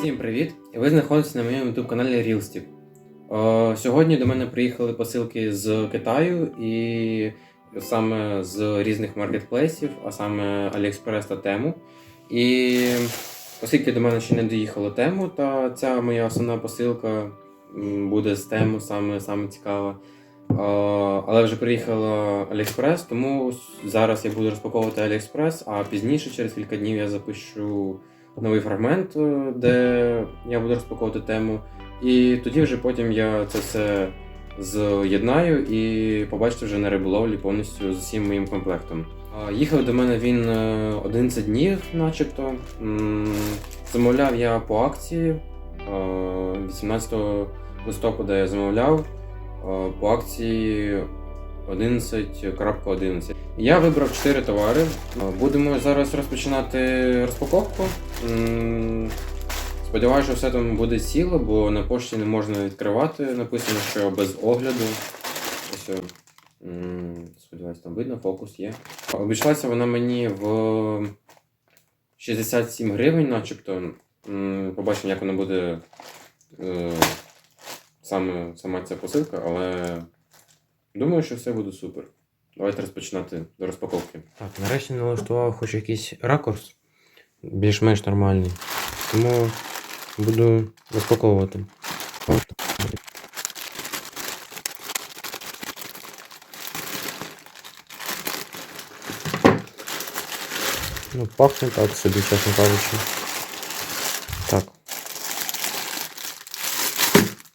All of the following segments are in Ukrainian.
Всім привіт! Ви знаходитесь на моєму youtube каналі. О, сьогодні до мене приїхали посилки з Китаю і саме з різних маркетплейсів, а саме AliExpress та Temu. І оскільки до мене ще не доїхало Тему, та ця моя основна посилка буде з Тему, саме, саме цікава. Але вже приїхала AliExpress, тому зараз я буду розпаковувати AliExpress, а пізніше, через кілька днів, я запишу новий фрагмент, е, де я буду розпаковувати тему. І тоді вже потім я це все з'єднаю і побачите вже на риболовлі повністю з усім моїм комплектом. Їхав до мене він е, 11 днів, начебто. Замовляв я по акції. е, 18 листопада я замовляв е, по акції 11.11. Я вибрав 4 товари. Е, Будемо зараз розпочинати розпаковку. Сподіваюся, що все там буде ціло, бо на пошті не можна відкривати. Написано, що без огляду. Ось. о. Сподіваюся, там видно, фокус є. Обійшлася вона мені в 67 гривень, начебто. Побачимо, як вона буде е, саме, сама ця посилка, але думаю, що все буде супер. Давайте розпочинати до розпаковки. Так, нарешті налаштував хоч якийсь ракурс, більш-менш нормальний. Тому буду розпаковувати. Ну, пахне так собі, чесно кажучи. Так.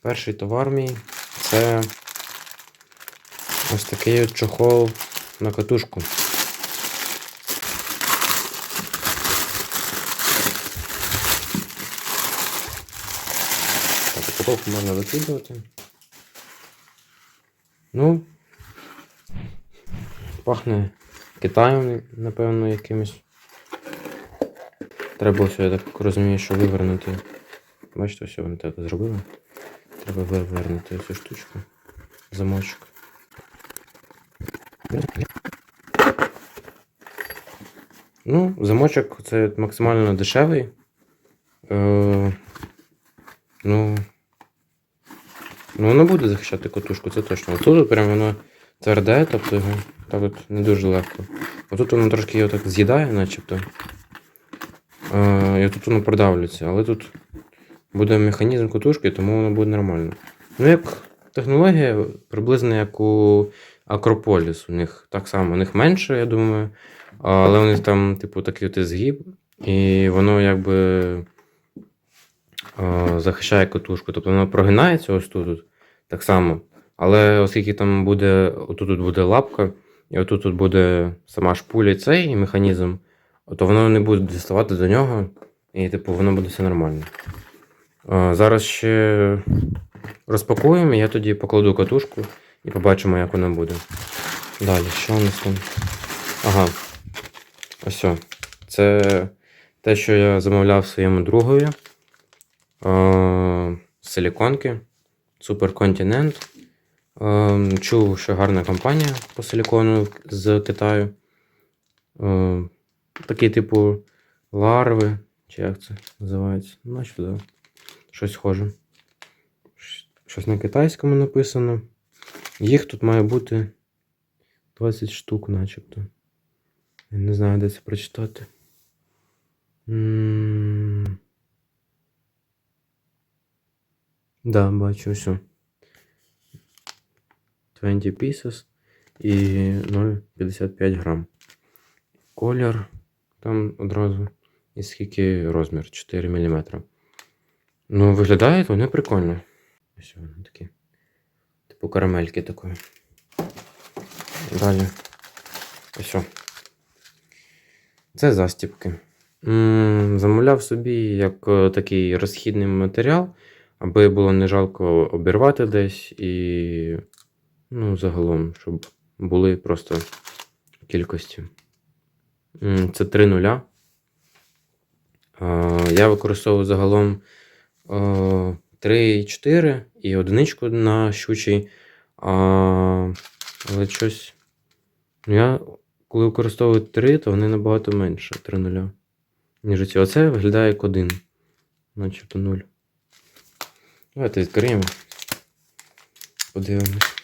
Перший товар мій це ось такий от чохол на катушку. Так, упаковку можна викидувати. Ну, пахне Китаєм, напевно, якимось. Треба все, я так розумію, що вивернути. Бачите, все вони так зробили. Треба вивернути цю штучку. Замочок. Ну, замочок це максимально дешевий. Е, ну, ну, воно буде захищати котушку, це точно. Тут прям воно тверде, тобто його так от не дуже легко. Отут воно трошки його так з'їдає, начебто. Е, і тут воно продавлюється, але тут буде механізм котушки, тому воно буде нормально. Ну, як технологія, приблизно як у Акрополіс. У них так само, у них менше, я думаю. Але у них там, типу, такий от згиб, і воно якби е, захищає катушку. Тобто воно прогинається ось тут, так само. Але оскільки там буде, отут тут буде лапка, і отут тут буде сама шпуля і цей механізм, то воно не буде діставати до нього, і типу воно буде все нормально. Е, Зараз ще розпакуємо, я тоді покладу катушку і побачимо, як воно буде. Далі, що у нас там? Ага. Ось. Це те, що я замовляв своєму другові. Е, силіконки. Суперконтинент. Чув, що гарна компанія по силікону з Китаю. Е, такий, типу, ларви. Чи як це називається? Наче, да. Щось схоже. Щось на китайському написано. Їх тут має бути 20 штук, начебто. Я не знаю, де це прочитати. М. Да, бачу все. 20 pieces і 0,55 грам. Колір там одразу. І скільки розмір? 4 мм. Ну, виглядають вони прикольно. Ось вони такі. Типу карамельки такої. Далі. Ось. Це застіпки. Замовляв собі як е, такий розхідний матеріал, аби було не жалко обірвати десь і. Ну, загалом, щоб були просто кількості. Це 3 нуля. Е, Я використовую загалом 3,4 і одиничку на щучий. А, але щось. Ну, я коли використовую 3, то вони набагато менше 3 нуля. Ніж ці. Оце виглядає як один. начебто нуль. Давайте відкриємо. Подивимось.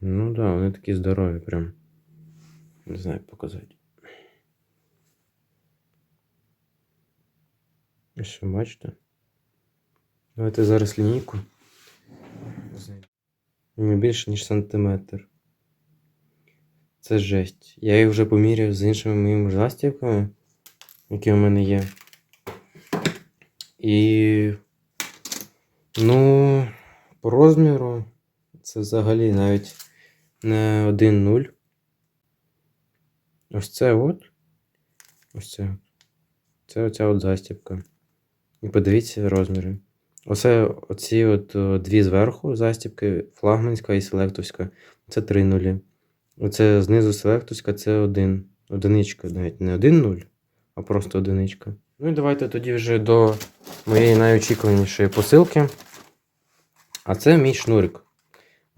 Ну так, да, вони такі здорові прям. Не знаю, як показати. Ось бачите? Давайте зараз лінійку. Не більше, ніж сантиметр. Це жесть. Я їх вже поміряв з іншими моїми застібками, які у мене є. І. Ну, по розміру це взагалі навіть не 1-0. Ось це от. Ось це. Це оця от застібка. І подивіться розміри. Оце оці от дві зверху застібки, флагманська і селектовська. Це три нулі. Оце знизу селектовська це один. Одиничка, навіть не один нуль, а просто одиничка. Ну і давайте тоді вже до моєї найочікуванішої посилки. А це мій шнурик.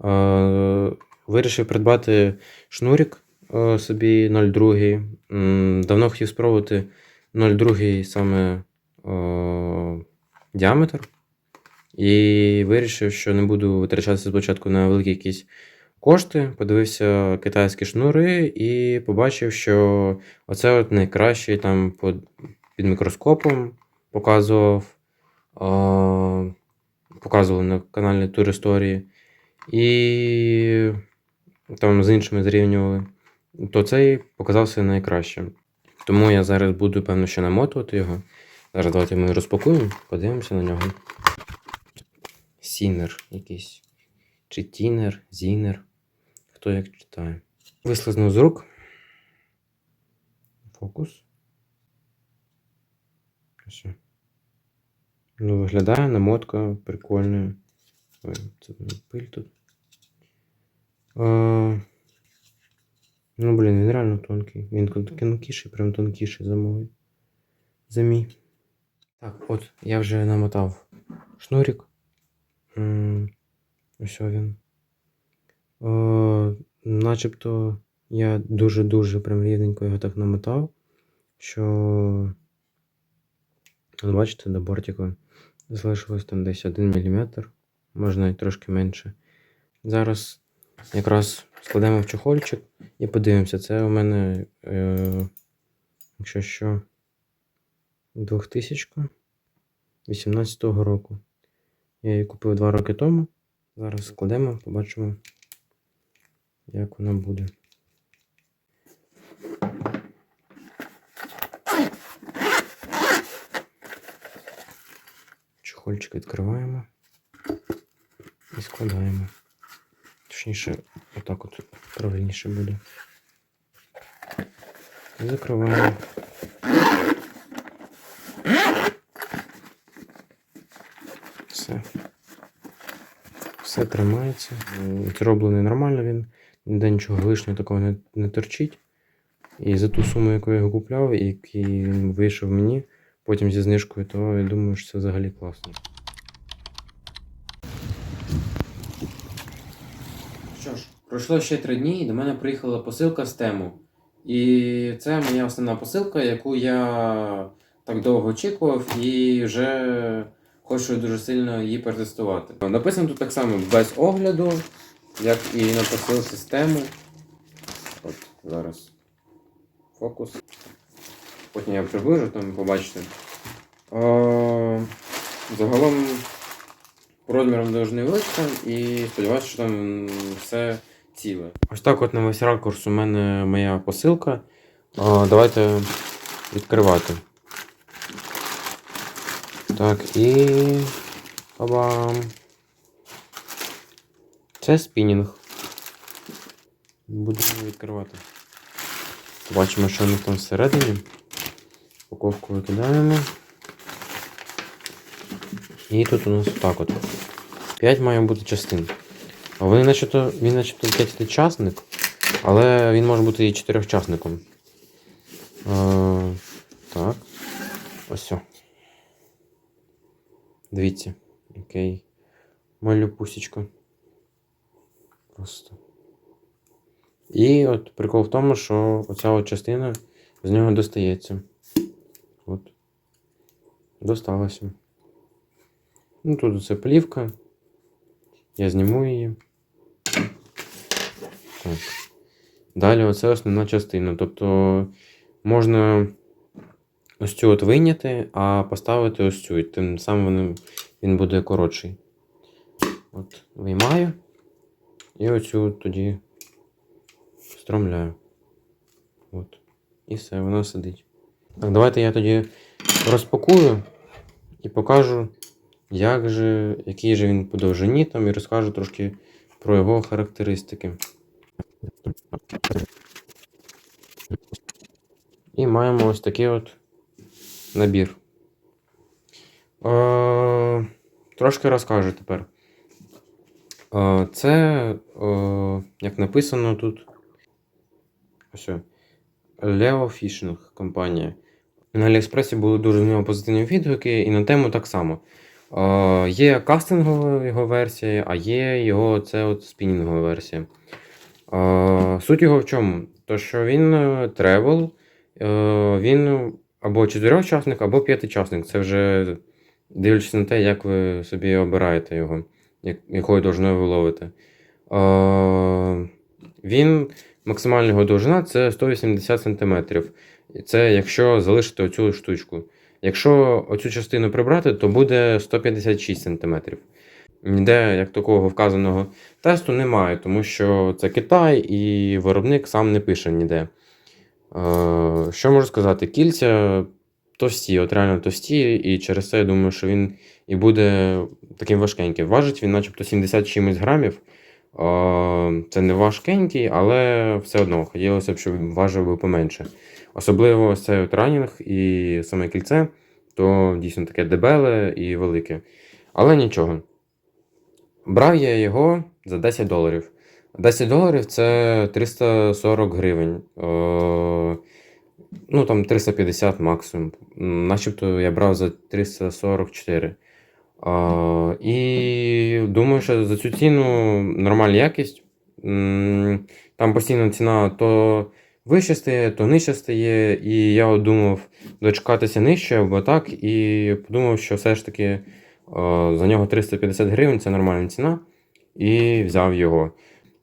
Е, вирішив придбати шнурик собі 0,2. Давно хотів спробувати 0,2 саме е, діаметр. І вирішив, що не буду витрачатися спочатку на великі якісь кошти. Подивився китайські шнури і побачив, що оце от найкращий там під, мікроскопом показував. Е, показували на каналі Тур Історії. І там з іншими зрівнювали. То цей показався найкраще. Тому я зараз буду, певно, ще намотувати його. Зараз давайте ми розпакуємо, подивимося на нього. Сінер якийсь. Чи тінер, зінер. Хто як читає. Вислизнув з рук. Фокус. Ось. Ну, виглядає намотка прикольна. Ой, це пиль тут. А, ну, блін, він реально тонкий. Він тонкіший, прям тонкіший за. За мій. Так, от, я вже намотав шнурик. Ось він. Е, начебто я дуже-дуже прям рівненько його так намотав, що. Бачите, до бортика залишилось там десь 1 мм, можна і трошки менше. Зараз якраз складемо в чохольчик і подивимося. Це у мене, е, якщо що, 2018 року. Я її купив 2 роки тому. Зараз складемо, побачимо, як вона буде. Чохольчик відкриваємо і складаємо. Точніше, отак от правильніше буде. І закриваємо. Все. Все тримається. Зроблений нормально він. Ніде нічого лишнього такого не, не торчить. І за ту суму, яку я його купляв, і який вийшов мені, потім зі знижкою, то я думаю, що це взагалі класно. Що ж, пройшло ще три дні, і до мене приїхала посилка з тему. І це моя основна посилка, яку я так довго очікував і вже хочу дуже сильно її протестувати. Написано тут так само без огляду, як і на посилці з тему. От зараз фокус. Потім я приближу, там побачите. Е, загалом по розмірам дуже невеличка і сподіваюся, що там все ціле. Ось так от на весь ракурс у мене моя посилка. О, давайте відкривати. Так, і. Бабам. Це спінінг. Будемо відкривати. Побачимо, що у них там всередині. Упаковку викидаємо. І тут у нас так от. 5 має бути частин. Вони начебто, він начебто п'ятичасник, але він може бути і чотирьохчасником. Е, так. Ось. все. Дивіться, який малю пусічка. Просто. І от прикол в тому, що оця от частина з нього достається. От. досталося. Ну, тут оце плівка. Я зніму її. Так. Далі оце основна частина. Тобто можна ось цю от вийняти, а поставити ось цю. І тим самим він, буде коротший. От, виймаю. І оцю тоді встромляю. От. І все, воно сидить. Так, давайте я тоді розпакую і покажу, як же, який же він по довжині там, і розкажу трошки про його характеристики. І маємо ось такий от набір. Е, трошки розкажу тепер. Е, це, е, як написано тут. Ось. о, Leo Fishing компанія. На Аліекспресі були дуже нього позитивні відгуки, і на тему так само. Е, є кастингова його версія, а є його це от спінінгова версія. Е, суть його в чому? То, що він тревел, він або чотирьохчасник, або п'ятичасник. Це вже дивлячись на те, як ви собі обираєте його, якою довжиною ви ловите. Е, він максимальна його довжина це 180 см. Це якщо залишити оцю штучку. Якщо оцю частину прибрати, то буде 156 см. Ніде як такого вказаного тесту немає, тому що це Китай і виробник сам не пише ніде. Е, що можу сказати? Кільця товсті, от реально товсті, і через це я думаю, що він і буде таким важкеньким. Важить він, начебто, 70 чимось грамів. Е, Це не важкенький, але все одно хотілося б, щоб він важив би поменше. Особливо цей от ранінг і саме кільце, то дійсно таке дебеле і велике. Але нічого. Брав я його за 10 доларів. 10 доларів це 340 гривень. Е, ну там 350 максимум. Начебто я брав за 344. Е, і думаю, що за цю ціну нормальна якість. Там постійно ціна то вище стає, то нижче стає. І я думав дочекатися нижче або так, і подумав, що все ж таки е, за нього 350 гривень це нормальна ціна. І взяв його.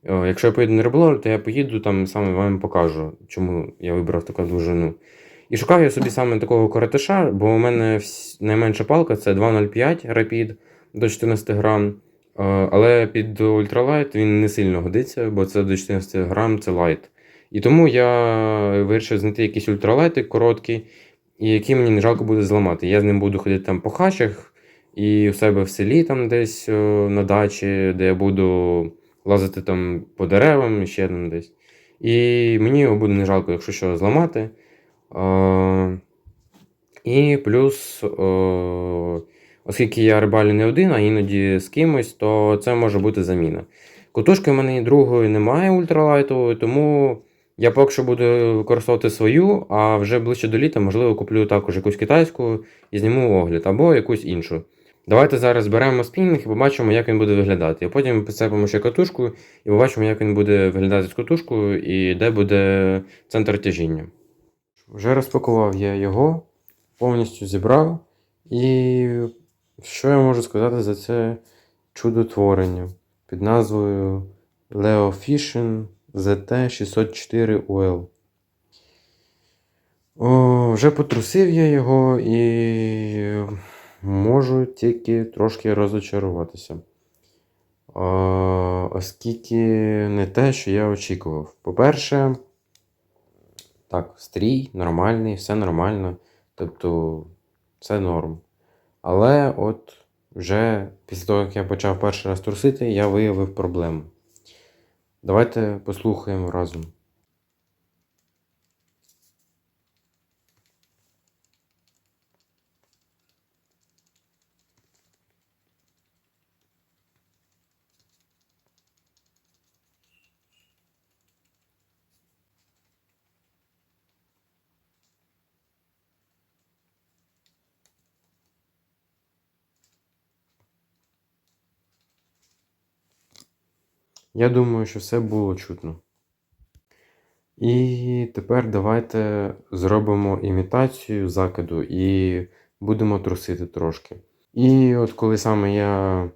Якщо я поїду на риболовлю, то я поїду там саме вам покажу, чому я вибрав таку довжину. І шукав я собі саме такого коротиша, бо у мене найменша палка це 2,05 Rapid до 14 грам. Але під ультралайт він не сильно годиться, бо це до 14 грам це лайт. І тому я вирішив знайти якийсь ультралайти короткий, і який мені не жалко буде зламати. Я з ним буду ходити там по хащах і у себе в селі там десь на дачі, де я буду лазити там по деревам, ще там десь. І мені його буде не жалко, якщо що зламати. Е, і плюс, е, оскільки я рибалю не один, а іноді з кимось, то це може бути заміна. Котушки в мене другої немає ультралайтової, тому я поки що буду використовувати свою, а вже ближче до літа, можливо, куплю також якусь китайську і зніму огляд, або якусь іншу. Давайте зараз беремо спінінг і побачимо, як він буде виглядати. А потім підцепимо ще катушку і побачимо, як він буде виглядати з катушкою і де буде центр тяжіння. Вже розпакував я його, повністю зібрав. І що я можу сказати за це чудотворення під назвою Leo Fishing ZT604UL. О, вже потрусив я його і можу тільки трошки розочаруватися. Оскільки не те, що я очікував. По-перше, так, стрій нормальний, все нормально. Тобто, все норм. Але от вже після того, як я почав перший раз трусити, я виявив проблему. Давайте послухаємо разом. Я думаю, що все було чутно. І тепер давайте зробимо імітацію закиду і будемо трусити трошки. І от коли саме я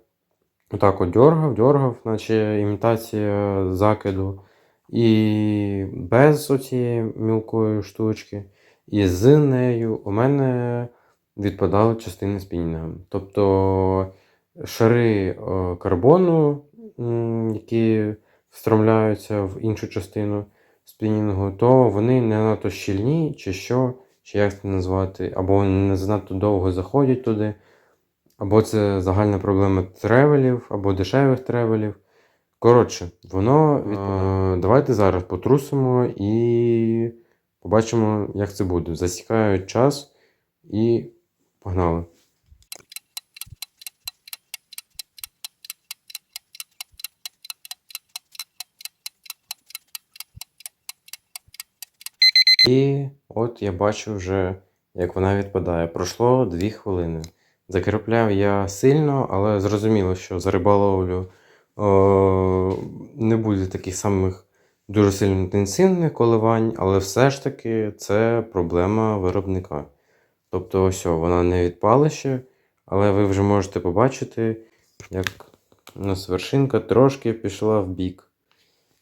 отак от дьоргав, дьоргав, наче імітація закиду, і без оцієї мілкої штучки, і з нею у мене відпадали частини спінінга. Тобто шари е, карбону, які встромляються в іншу частину спінінгу, то вони не надто щільні, чи що, чи як це назвати, або вони не занадто довго заходять туди, або це загальна проблема тревелів, або дешевих тревелів. Коротше, воно відпадає. Давайте зараз потрусимо і побачимо, як це буде. Засікаю час і погнали. І от я бачу вже, як вона відпадає. Пройшло 2 хвилини. Закріпляв я сильно, але зрозуміло, що за риболовлю е, не буде таких самих дуже сильно інтенсивних коливань, але все ж таки це проблема виробника. Тобто, ось вона не відпала ще, але ви вже можете побачити, як у нас вершинка трошки пішла в бік,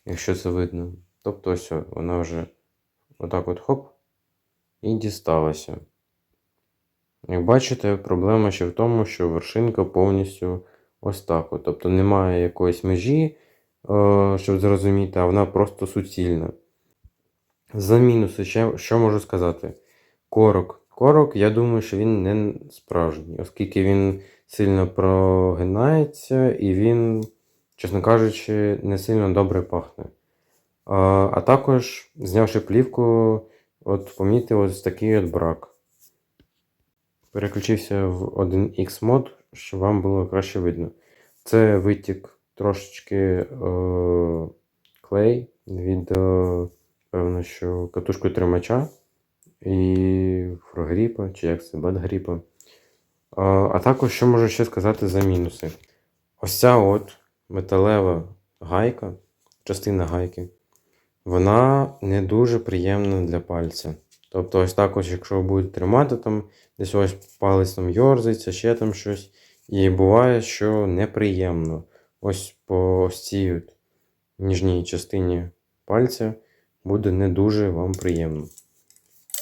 якщо це видно. Тобто, ось вона вже отак от хоп, і дісталася. Як бачите, проблема ще в тому, що вершинка повністю ось так. От. Тобто немає якоїсь межі, е, щоб зрозуміти, а вона просто суцільна. За мінуси, ще, що можу сказати? Корок. Корок, я думаю, що він не справжній, оскільки він сильно прогинається і він, чесно кажучи, не сильно добре пахне. А, також, знявши плівку, от помітив ось такий от брак. Переключився в 1X мод, щоб вам було краще видно. Це витік трошечки е, клей від, е, певно, що катушкою тримача і фрогріпа, чи як це, бадгріпа. Е, а також, що можу ще сказати за мінуси. Ось ця от металева гайка, частина гайки, вона не дуже приємна для пальця. Тобто, ось так ось, якщо ви будете тримати там, десь ось палець там йорзається, ще там щось. І буває, що неприємно. Ось по ось цій ніжній частині пальця буде не дуже вам приємно.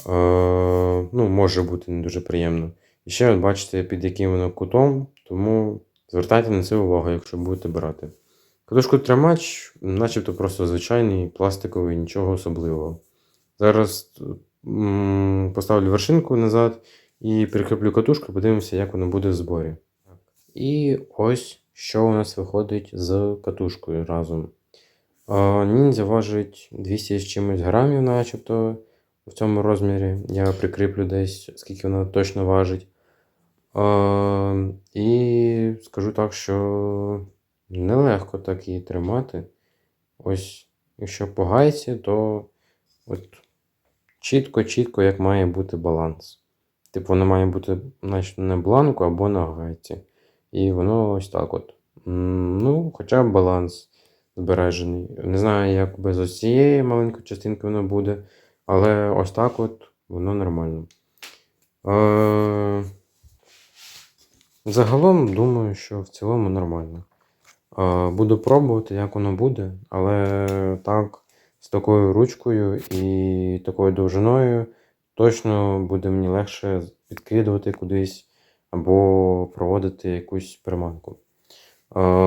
Е, ну, може бути не дуже приємно. І ще от бачите, під яким воно кутом, тому звертайте на це увагу, якщо будете брати. Катушку тримач, начебто просто звичайний пластиковий, нічого особливого. Зараз поставлю вершинку назад і прикріплю катушку, подивимося, як воно буде в зборі. І ось що у нас виходить з катушкою разом. Ніндзя важить 200 з чимось грамів, начебто в цьому розмірі. Я прикріплю десь, скільки вона точно важить. І скажу так, що нелегко так її тримати. Ось, якщо по гайці, то от чітко-чітко, як має бути баланс. Типу, воно має бути значить, на бланку або на гайці. І воно ось так от. Ну, хоча б баланс збережений. Не знаю, як без ось цієї маленької частинки воно буде, але ось так от воно нормально. Е, Загалом думаю, що в цілому нормально. Буду пробувати, як воно буде, але так, з такою ручкою і такою довжиною точно буде мені легше підкидувати кудись або проводити якусь приманку.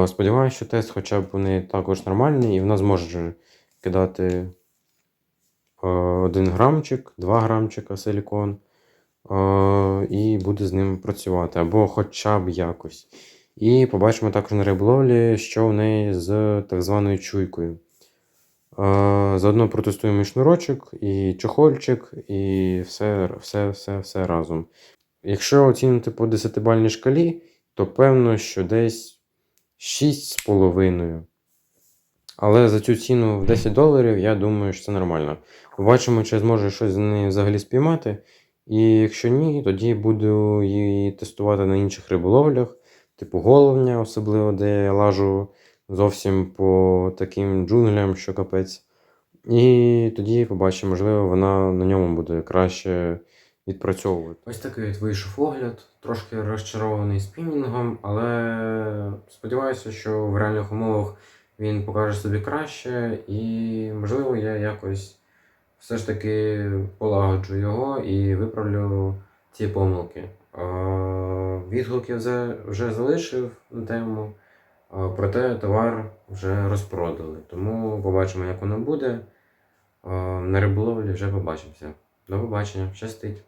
Сподіваюся, що тест хоча б вони також нормальний, і вона зможе кидати 1 грамчик, 2 грамчика силікон, і буде з ним працювати, або хоча б якось. І побачимо також на риболовлі, що в неї з так званою чуйкою. Е, Заодно протестуємо і шнурочок, і чохольчик, і все, все, все, все разом. Якщо оцінити по 10-бальній шкалі, то певно, що десь 6,5. Але за цю ціну в 10 доларів, я думаю, що це нормально. Побачимо, чи я зможу щось з неї взагалі спіймати. І якщо ні, тоді буду її тестувати на інших риболовлях, типу головня, особливо, де я лажу зовсім по таким джунглям, що капець. І тоді побачимо, можливо, вона на ньому буде краще відпрацьовувати. Ось такий от вийшов огляд, трошки розчарований спінінгом, але сподіваюся, що в реальних умовах він покаже собі краще, і, можливо, я якось все ж таки полагоджу його і виправлю ці помилки. Е, я вже, вже залишив на тему, проте товар вже розпродали. Тому побачимо, як воно буде. На риболовлі вже побачимося. До побачення, щастить!